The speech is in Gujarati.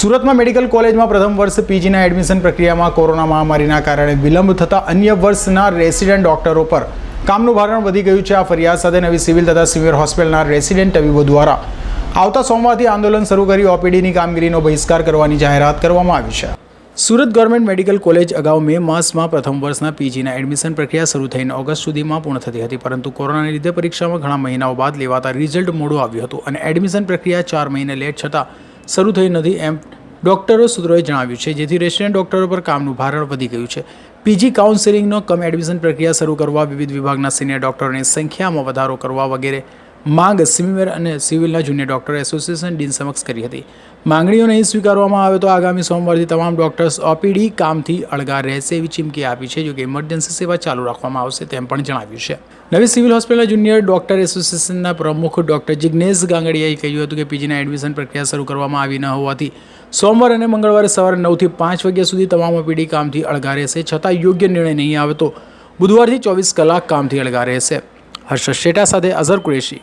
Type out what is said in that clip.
સુરતમાં મેડિકલ કોલેજમાં પ્રથમ વર્ષ પીજીના એડમિશન પ્રક્રિયામાં કોરોના મહામારીના કારણે વિલંબ થતા અન્ય વર્ષના રેસિડેન્ટ ડોક્ટરો પર કામનું ભારણ વધી ગયું છે. આ ફરિયાદ સાથે નવી સિવિલ તથા સિવિલ હોસ્પિટલના રેસિડેન્ટ તબીબો દ્વારા આવતા સોમવારથી આંદોલન શરૂ કરી ઓપીડીની કામગીરીનો બહિષ્કાર કરવાની જાહેરાત કરવામાં આવી છે. સુરત ગવર્મેન્ટ મેડિકલ કોલેજ અગાઉ મે માસમાં પ્રથમ વર્ષના પીજીના એડમિશન પ્રક્રિયા શરૂ થઈને ઓગસ્ટ સુધીમાં પૂર્ણ થતી હતી, પરંતુ કોરોનાને લીધે પરીક્ષામાં ઘણા મહિનાઓ બાદ લેવાતા રિઝલ્ટ મોડું આવ્યું હતું અને એડમિશન પ્રક્રિયા ચાર મહિને લેટ છતાં શરૂ થઈ નથી એમ ડોક્ટરો સૂત્રોએ જણાવ્યું છે, જેથી રેસિડેન્ટ ડોક્ટરો પર કામનું ભારણ વધી ગયું છે. પીજી કાઉન્સેલિંગનો કમ એડમિશન પ્રક્રિયા શરૂ કરવા વિવિધ વિભાગના સિનિયર ડોક્ટરોની સંખ્યામાં વધારો કરવા વગેરે માંગ સિમિમેર અને સિવિલના જુનિયર ડોક્ટર એસોસિએશન ડીન સમક્ષ કરી હતી. માંગણીઓ નહીં સ્વીકારવામાં આવે તો આગામી સોમવારથી તમામ ડોક્ટર્સ ઓપીડી કામથી અળગા રહેશે એવી ચીમકી આપી છે, જોકે ઇમરજન્સી સેવા ચાલુ રાખવામાં આવશે તેમ પણ જણાવ્યું છે. નવી સિવિલ હોસ્પિટલના જુનિયર ડોક્ટર એસોસિએશનના પ્રમુખ ડોક્ટર જિજ્ઞેશ ગાંગડિયાએ કહ્યું હતું કે પીજીના એડમિશન પ્રક્રિયા શરૂ કરવામાં આવી ન હોવાથી સોમવાર અને મંગળવારે સવારે નવથી પાંચ વાગ્યા સુધી તમામ ઓપીડી કામથી અળગા રહેશે, છતાં યોગ્ય નિર્ણય નહીં આવે તો બુધવારથી ચોવીસ કલાક કામથી અળગા રહેશે. હર્ષદ શેઠા સાથે અઝર કુરેશી.